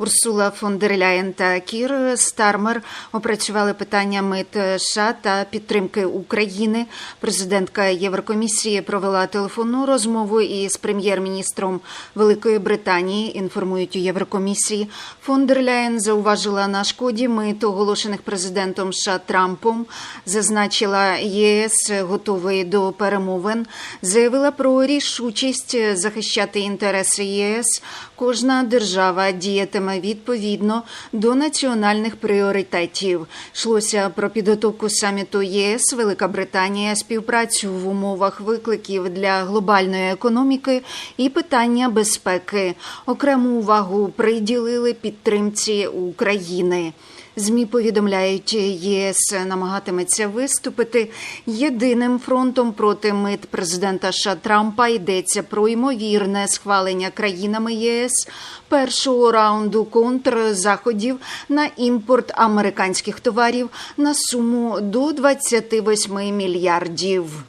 Урсула фон дер Ляєн та Кір Стармер опрацювали питання мит США та підтримки України. Президентка Єврокомісії провела телефонну розмову із прем'єр-міністром Великої Британії. Інформують у Єврокомісії. Фон дер Ляєн зауважила на шкоді мит, оголошених президентом США Трампом. Зазначила ЄС готовий до перемовин. Заявила про рішучість захищати інтереси ЄС. Кожна держава діятиме відповідно до національних пріоритетів. Йшлося про підготовку саміту ЄС, Велика Британія, співпрацю в умовах викликів для глобальної економіки і питання безпеки. Окрему увагу приділили підтримці України. ЗМІ повідомляють, ЄС намагатиметься виступити єдиним фронтом проти мит президента США Трампа. Йдеться про ймовірне схвалення країнами ЄС першого раунду контрзаходів на імпорт американських товарів на суму до 28 мільярдів.